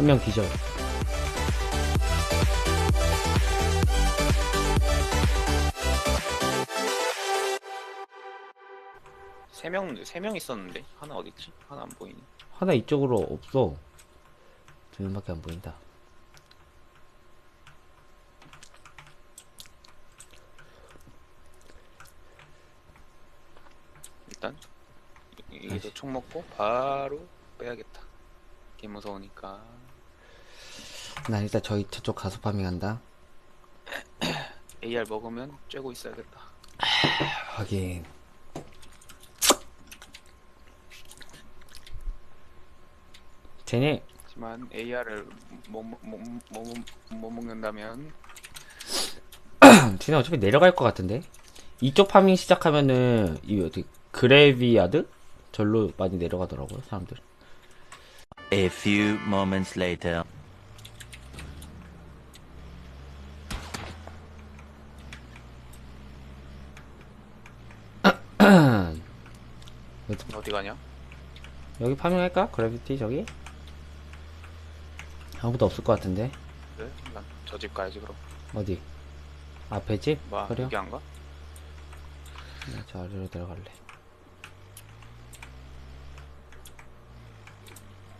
한 명 기절. 세 명, 세 명 있었는데 하나 어딨지? 하나 안 보이네. 하나 이쪽으로 없어. 두 명밖에 안 보인다. 일단 여기서 총 먹고 바로 빼야겠다. 개 무서우니까. 난 일단 저기 저쪽 가서 파밍한다. AR 먹으면 쬐고 있어야겠다. 하긴. 쟤네 하지만 AR을 못, 못, 못, 못, 못 먹는다면 쟤네 어차피 내려갈 것 같은데. 이쪽 파밍 시작하면은 이 어디 그레비아드 절로 많이 내려가더라고요 사람들. A few moments later. 어디 가냐? 여기 파밍할까? 그래비티 저기? 아무도 없을 것 같은데. 그래? 난저 집 가야지 그럼. 어디? 앞에 집? 뭐 그래요? 여기 안 가? 네, 저 아래로 들어갈래.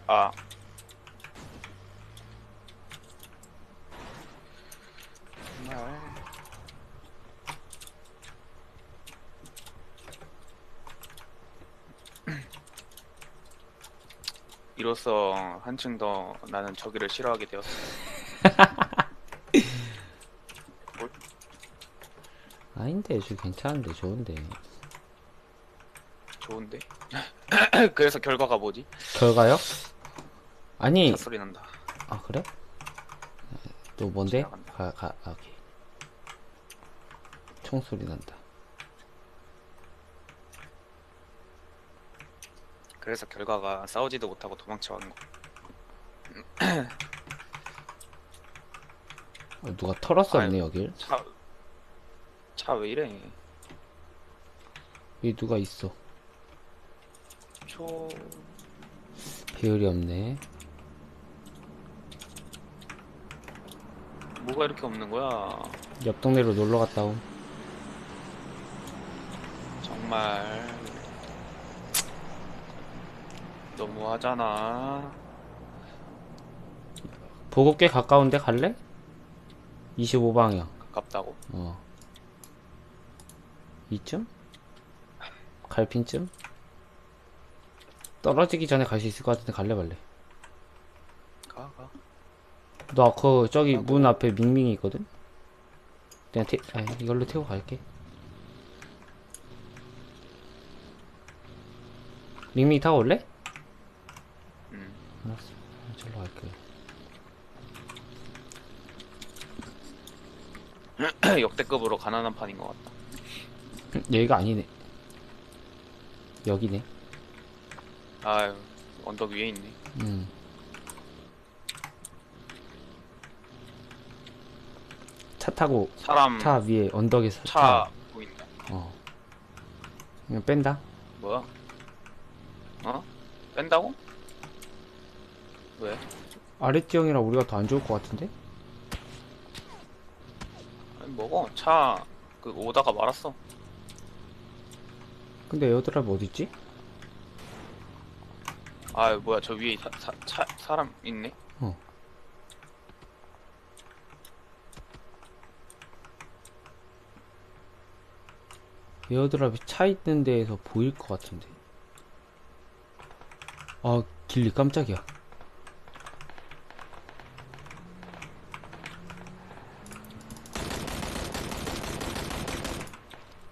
아. 정말. 이로써 한층 더 나는 저기를 싫어하게 되었어. 아닌데, 저 괜찮은데, 좋은데. 좋은데? 그래서 결과가 뭐지? 결과요? 아니, 차 소리 난다. 아, 그래? 또 뭔데? 지나간다. 가, 가, 아, 오케이. 총소리 난다. 그래서 결과가 싸우지도 못하고 도망쳐 가는 거. 어, 누가 털었었네, 아유. 여길. 차, 차 왜 이래? 여기 누가 있어. 초, 배열이 없네. 뭐가 이렇게 없는 거야? 옆 동네로 놀러 갔다 옴. 정말. 너무하잖아. 보급 꽤 가까운데 갈래? 25방향. 가깝다고. 어. 이쯤? 갈핀쯤? 떨어지기 전에 갈 수 있을 것 같은데 갈래 말래? 가, 가. 너그 저기 문 앞에 밍밍이 있거든? 그냥 태, 아, 이걸로 태우고 갈게. 밍밍이 타고 올래? 음. 알았어. 저로 갈게. 역대급으로 가난한 판인 것 같다. 여기가 아니네. 여기네. 아유, 언덕 위에 있네. 음. 차 타고 사람, 차 위에 언덕에서 차 보인다. 어. 그냥 뺀다. 뭐야? 어? 뺀다고? 왜? 아랫지형이라 우리가 더 안 좋을 것 같은데? 아니, 먹어. 차, 그, 오다가 말았어. 근데 에어드랍 어딨지? 아유, 뭐야. 저 위에 사, 사, 차, 사람 있네? 어. 에어드랍이 차 있는 데에서 보일 것 같은데. 아, 길리 깜짝이야.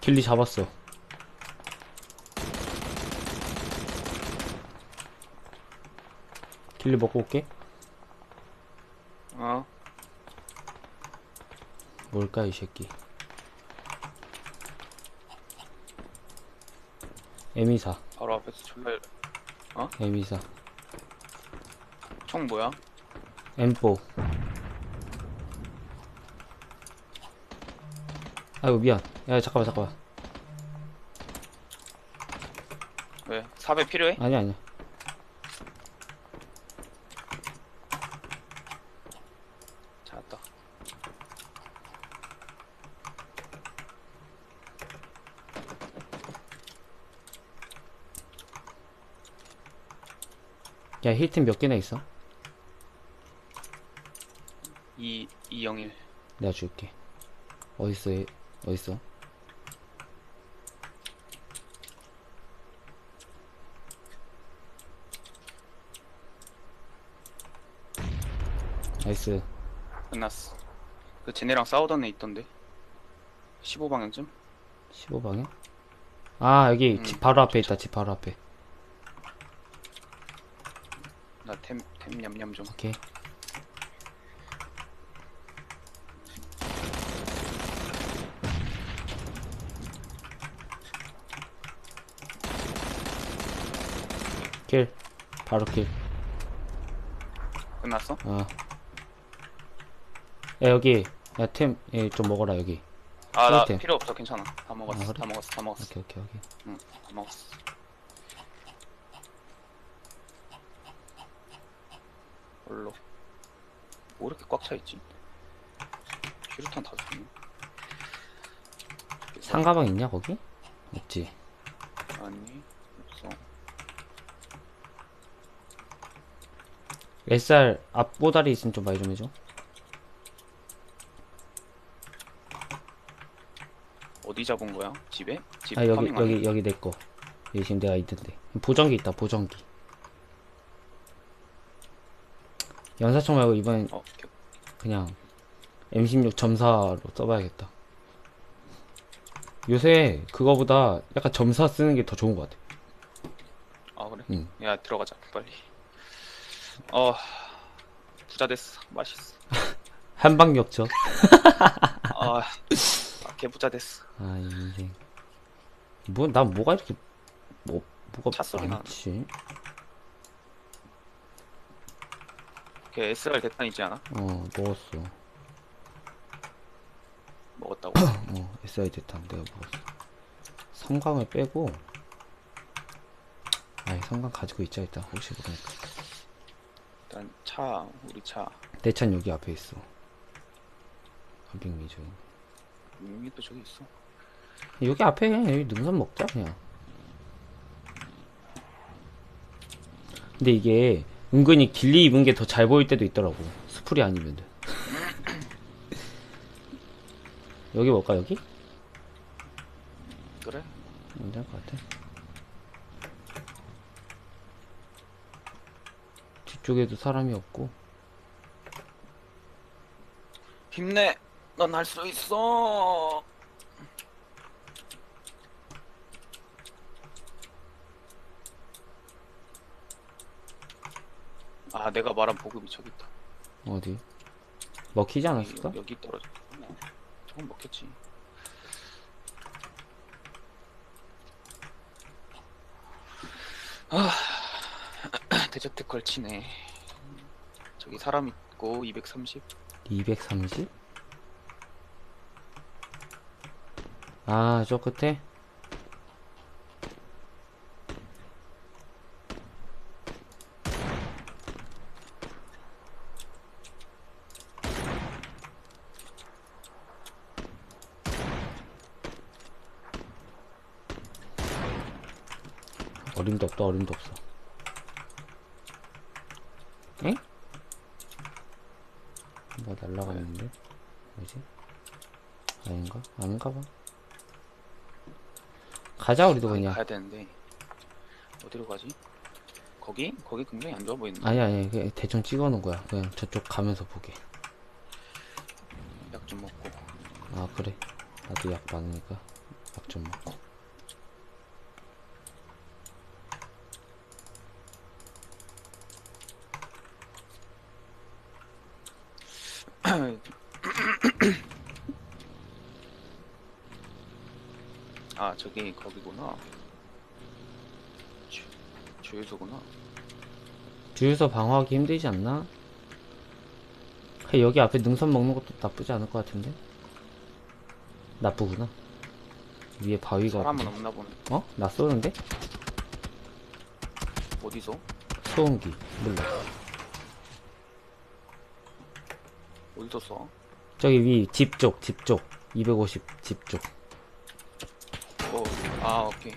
길리 잡았어. 길리 먹고 올게. 어? 뭘까 이 새끼 M24 바로 앞에서 졸라, M24 총 뭐야? M4 아유 미안. 야 잠깐만 잠깐만. 왜? 4배 필요해? 아니 아니야. 찾았다. 야 힐튼 몇 개나 있어? 2, 201 내가 줄게. 어딨어 얘? 어딨어? 나이스 끝났어. 그 쟤네랑 싸우던 애 있던데. 15방향쯤? 15방향? 아 여기 음, 집 바로 앞에 있다 집 바로 앞에 나 템 템 냠냠 좀. 오케이 킬 바로 킬 끝났어? 어. 야 여기 야템좀 먹어라 여기 아 나. 필요 없어 괜찮아. 다 먹었어. 아, 그래? 다 먹었어. 다 먹었어. 오케이 오케이 오케이 응, 다 먹었어. 뭘로? 뭐 이렇게 꽉 차 있지? 슈루탄 다 줬네. 상가방 있냐 거기? 없지 아니 없어. SR 앞보다리 있으면 좀 많이 좀 해줘 어디 잡은 거야? 집에? 집아 여기? 여기 여기 내거 여기 지금 내가 있던데 보정기 있다 보정기 연사총 말고 이번엔 어, 오케이. 그냥 M16 점사로 써봐야겠다 요새 그거보다 약간 점사 쓰는 게 더 좋은 것 같아 아 그래? 응. 야 들어가자 빨리. 어 부자 됐어. 맛있어. 한방역전 아, 아 개부자 됐어. 아 인생 뭐난 뭐가 이렇게 뭐 뭐가 차 소리 많지 걔 SR 대탄 있지 않아? 어 먹었어 먹었다고. 어 SI 대탄 내가 먹었어 성광을 빼고 아이 성광 가지고 있자 일단 혹시 모르니까 일단 차 우리 차. 내찬 여기 앞에 있어. 가빙 미주 유명이 또 저기 있어. 여기 앞에 여기 능선 먹자 그냥. 근데 이게 은근히 길리 입은 게 더 잘 보일 때도 있더라고. 스프리 아니면은. 여기 먹을까 여기? 그래? 괜찮을 것 같아 뒤쪽에도 사람이 없고 힘내. 넌 할 수 있어. 아 내가 말한 보급이 저기 있다. 어디? 먹히지 않았을까? 여기, 여기 떨어져. 어, 저건 먹겠지. 아 데저트 걸치네. 저기 사람 있고 230. 230? 아, 저 끝에? 어림도 없다, 어림도 없어. 엥? 뭐 날라가는데? 뭐지? 아닌가? 아닌가 봐. 가자, 우리도 거기 그냥. 가야 되는데 어디로 가지? 거기? 거기 굉장히 안 좋아 보이는데. 아니, 아니, 그냥 대충 찍어 놓은 거야. 그냥 저쪽 가면서 보게. 약 좀 먹고. 아, 그래. 나도 약 많으니까. 약 좀 먹고. 아 저기 거기구나. 주, 주유소구나. 주유소 방어하기 힘들지 않나? 여기 앞에 능선 먹는 것도 나쁘지 않을 것 같은데? 나쁘구나. 위에 바위가. 사람은 없네. 없나 보네. 어? 나 쏘는데? 어디서? 소음기. 몰라. 어디서 써? 저기 위, 집 쪽, 집 쪽. 250, 집 쪽. 아 오케이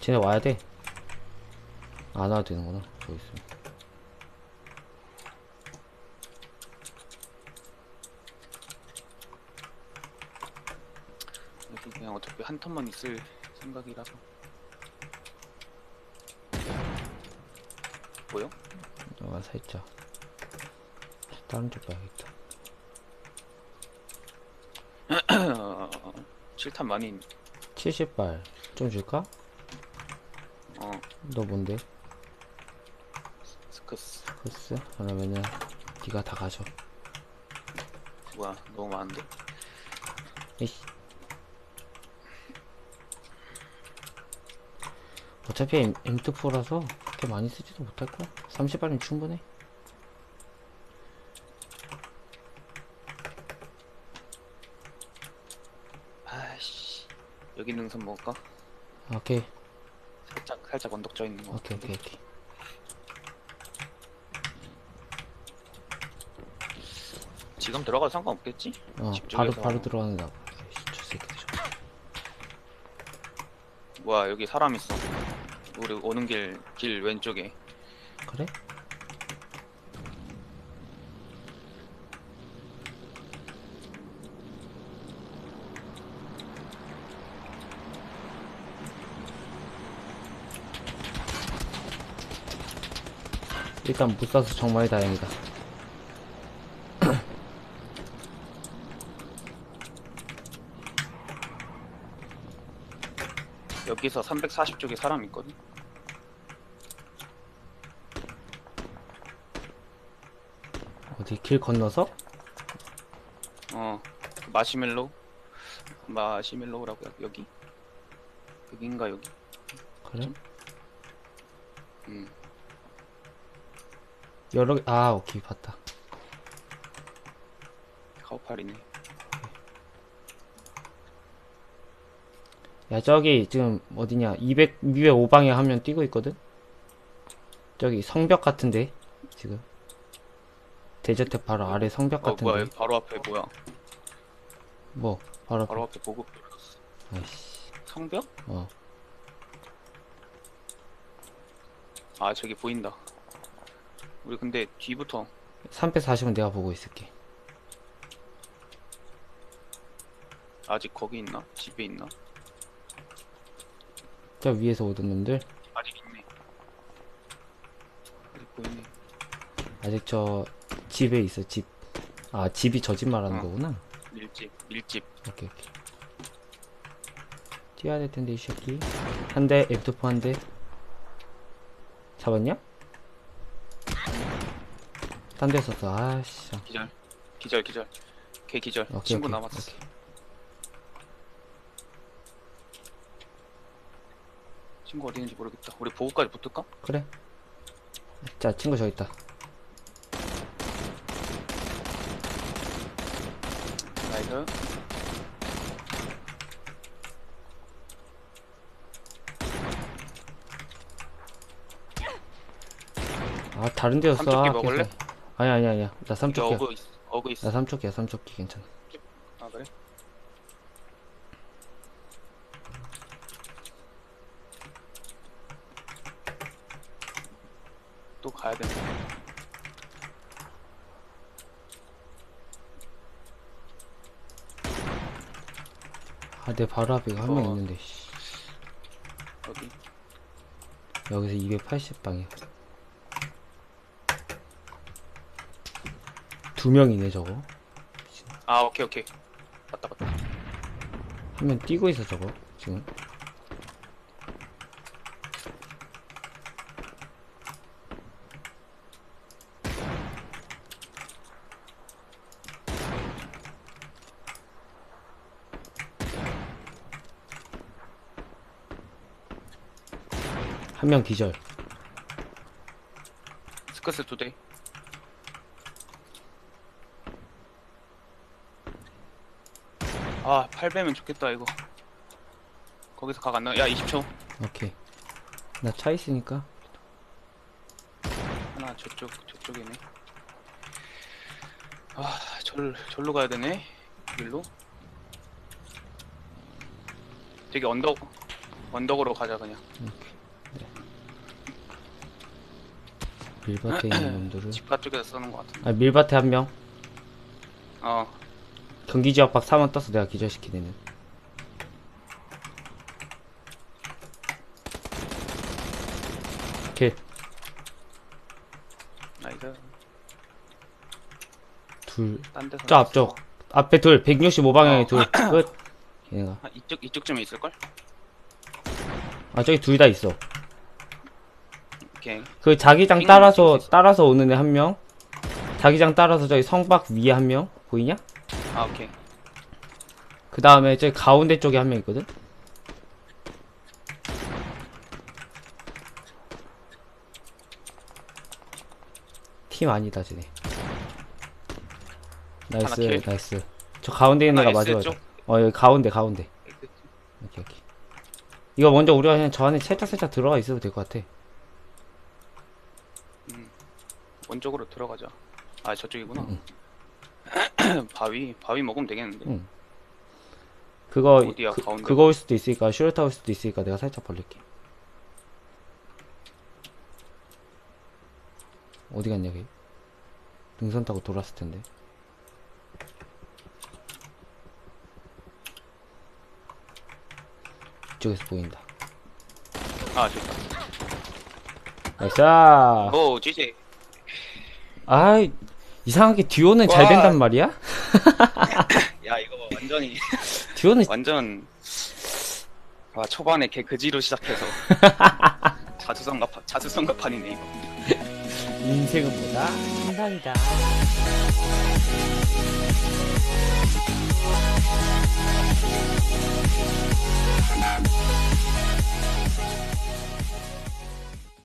쟤네 와야 돼. 안 와도 되는구나. 저기 있어. 여기 그냥 어차피 한 턴만 있을 생각이라서. 뭐요? 어, 아, 살짝. 다른 쪽 봐야겠다. 7탄 많이 70발. 좀 줄까? 어 너 뭔데? 스크스 글쎄? 그러면은, 네가 다 가져. 뭐야 너무 많은데? 이씨. 어차피 M, M2포라서 그렇게 많이 쓰지도 못할걸? 30발이면 충분해. 아이씨 여기 능선 먹을까? 오케이, 살짝 살짝 언덕 져 있는 거 오케이, 같은데. 오케이, 오케이. 지금 들어가도 상관없겠지? 어, 집 바로, 바로 들어가는 저 새끼들. 뭐야 여기 사람 있어 우리 오는 길 길 왼쪽에 그래? 일단 못 사서 정말 다행이다. 여기서 340쪽에 사람 있거든 어디 길 건너서? 어 마시멜로 마시멜로우라고 여- 여기 여긴가 여기 그래? 음 여러 개, 아, 오케이, 봤다. 카우팔이네 야, 저기, 지금, 어디냐, 200, 205방에 한 명 뛰고 있거든? 저기, 성벽 같은데, 지금. 대저택 바로 아래 성벽 어 같은데. 뭐야 바로 앞에 뭐야 뭐, 바로, 바로 앞에 보급 떨어졌어 아이씨, 성벽? 어. 아 저기 보인다 우리 근데 뒤부터 340은 내가 보고 있을게. 아직 거기 있나? 집에 있나? 저 위에서 오던 놈들, 아직 있네 아직 보이네 아직 저, 집에 있어, 집. 아, 집이 저 집 말하는 어. 거구나. 밀집 밀집 오케이, 오케이. 뛰어야 될 텐데, 이 새끼. 한 대, F2포 한 대. 잡았냐? 딴데 썼어, 아씨. 기절 기절 기절 걔 기절 오케이, 친구 오케이, 남았어 오케이. 친구 어디 있는지 모르겠다 우리 보급까지 붙을까? 그래. 자, 친구 저기 있다. 나이스 아, 다른 데였어. 삼쪽기 아, 먹을래? 계속. 아니, 아니, 아니야. 나 여기 삼쪽기야. 어그 있어 어그 있어 나 삼쪽기야, 삼쪽기 괜찮아. 아 그래? 또 가야 되네 아, 내 바로 앞에 한 명 어. 있는데, 씨. 여기 여기서 280방이야. 두 명이네, 저거. 아 오케이 오케이 맞다 맞다 한 명 뛰고 있어, 저거. 지금. 한 명 기절. 스커스 두대 아 8배면 좋겠다 이거 거기서 각 안 나. 야 20초 오케이. 나 차 있으니까. 하나 저쪽 저쪽이네 아 절 절로 가야 되네 길로 되게 언덕 언덕으로 가자 그냥. 밀밭에 있는 놈들을. 집가 쪽에서 쓰는 것 같아. 아, 밀밭에 한 명. 어. 경기 지역 밖 3원 떠서 내가 기절시키는. 킬. 나이스. 둘. 딴 데서. 저 앞쪽. 앞에 둘. 165방향에 둘. 끝. 얘네가. 아, 이쪽 이쪽쯤에 있을 걸? 아, 저기 둘 다 있어. 오케이. 그 자기장 핑 따라서. 따라서 오는 애 한 명. 자기장 따라서 저기 성박 위에 한 명. 보이냐? 아 오케이. 그 다음에 저기 가운데 쪽에 한 명 있거든? 팀 아니다, 쟤네. 하나 나이스, 킬. 나이스. 저 가운데 있는 애가 나이스 마지막이다. 쪽. 어, 여기 가운데, 가운데. 오케이, 오케이. 이거 먼저 우리가 그냥 저 안에 살짝살짝 들어가 있어도 될 것 같아. 원쪽으로 들어가자. 아 저쪽이구나. 응. 바위 바위 먹으면 되겠는데. 응. 그거, 어디야, 그, 가운데? 그거 올 수도 있으니까, 슈레타 올 수도 있으니까 내가 살짝 벌릴게. 어디 갔냐, 걔? 등선 타고 돌았을 텐데. 이쪽에서 보인다. 아 좋다. 나이스! 오 GJ. 아이, 이상하게 듀오는 와. 잘 된단 말이야? 야 이거 완전히 듀오는 완전 와 초반에 개 그지로 시작해서 자수성가판 자수성가판이네 이거. 인생은 뭐다? 한 달이다.